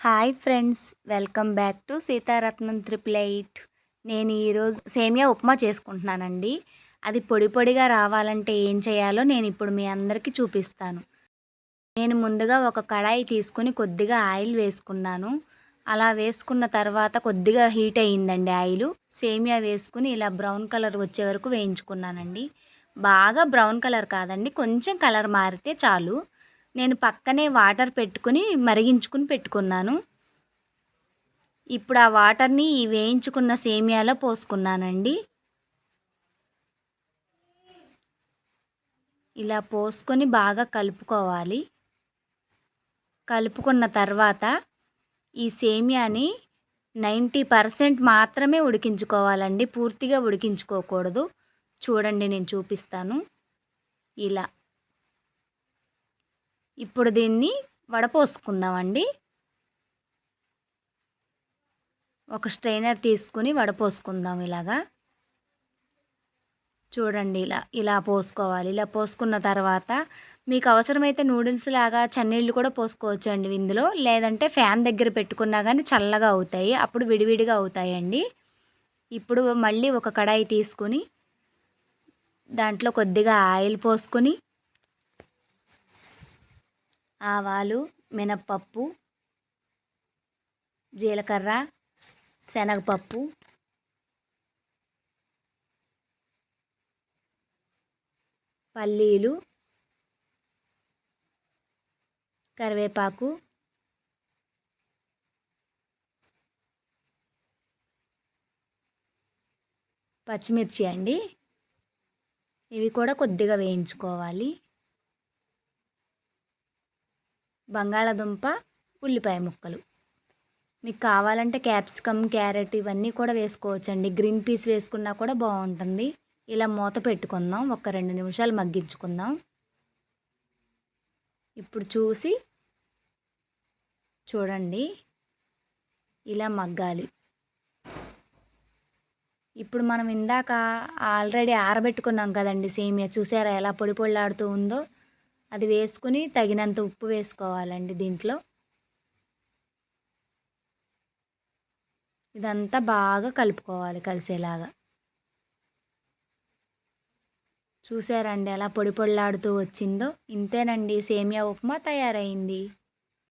Hi friends welcome back to Seetharatnam triple eight. నేను ఈరోజు సేమియా ఉప్మా చేసుకుంటున్నానండి. అది పొడి పొడిగా రావాలంటే ఏం చేయాలో నేను ఇప్పుడు మీ అందరికీ చూపిస్తాను. నేను ముందుగా ఒక కడాయి తీసుకుని కొద్దిగా ఆయిల్ వేసుకున్నాను. అలా వేసుకున్న తర్వాత కొద్దిగా హీట్ అయ్యిందండి ఆయిల్. సేమియా వేసుకుని ఇలా బ్రౌన్ కలర్ వచ్చే వరకు వేయించుకున్నానండి. బాగా బ్రౌన్ కలర్ కాదండి. కొంచెం కలర్ మారితే చాలు. నేను పక్కనే వాటర్ పెట్టుకుని మరిగించుకుని పెట్టుకున్నాను. ఇప్పుడు ఆ వాటర్ని ఈ వేయించుకున్న సేమియాలో పోసుకున్నానండి. ఇలా పోసుకొని బాగా కలుపుకోవాలి. కలుపుకున్న తర్వాత ఈ సేమియాని నైంటీ పర్సెంట్ మాత్రమే ఉడికించుకోవాలండి. పూర్తిగా ఉడికించుకోకూడదు. చూడండి నేను చూపిస్తాను. ఇలా. ఇప్పుడు దీన్ని వడపోసుకుందామండి. ఒక స్ట్రైనర్ తీసుకుని వడపోసుకుందాం ఇలాగా. చూడండి ఇలా ఇలా పోసుకోవాలి. ఇలా పోసుకున్న తర్వాత మీకు అవసరమైతే నూడిల్స్ లాగా చన్నీళ్ళు కూడా పోసుకోవచ్చు అండి ఇందులో. లేదంటే ఫ్యాన్ దగ్గర పెట్టుకున్నా కానీ చల్లగా అవుతాయి. అప్పుడు విడివిడిగా అవుతాయండి. ఇప్పుడు మళ్ళీ ఒక కడాయి తీసుకుని దాంట్లో కొద్దిగా ఆయిల్ పోసుకొని ఆవాలు మినప్పప్పు జీలకర్ర శనగపప్పు పల్లీలు కరివేపాకు పచ్చిమిర్చి అండి. ఇవి కూడా కొద్దిగా వేయించుకోవాలి. బంగాళాదుంప ఉల్లిపాయ ముక్కలు. మీకు కావాలంటే క్యాప్సికమ్ క్యారెట్ ఇవన్నీ కూడా వేసుకోవచ్చండి. గ్రీన్ పీస్ వేసుకున్నా కూడా బాగుంటుంది. ఇలా మూత పెట్టుకుందాం. ఒక రెండు నిమిషాలు మగ్గించుకుందాం. ఇప్పుడు చూసి చూడండి. ఇలా మగ్గాలి. ఇప్పుడు మనం ఇందాక ఆల్రెడీ ఆరబెట్టుకున్నాం కదండి సేమియా. చూసారా ఎలా పొడి పొడిలాడుతూ ఉందో? అది వేసుకుని తగినంత ఉప్పు వేసుకోవాలండి దీంట్లో. ఇదంతా బాగా కలుపుకోవాలి కలిసేలాగా. చూసారండి ఎలా పొడి పొడిలాడుతూ వచ్చిందో? ఇంతేనండి సేమియా ఉప్మా తయారైంది.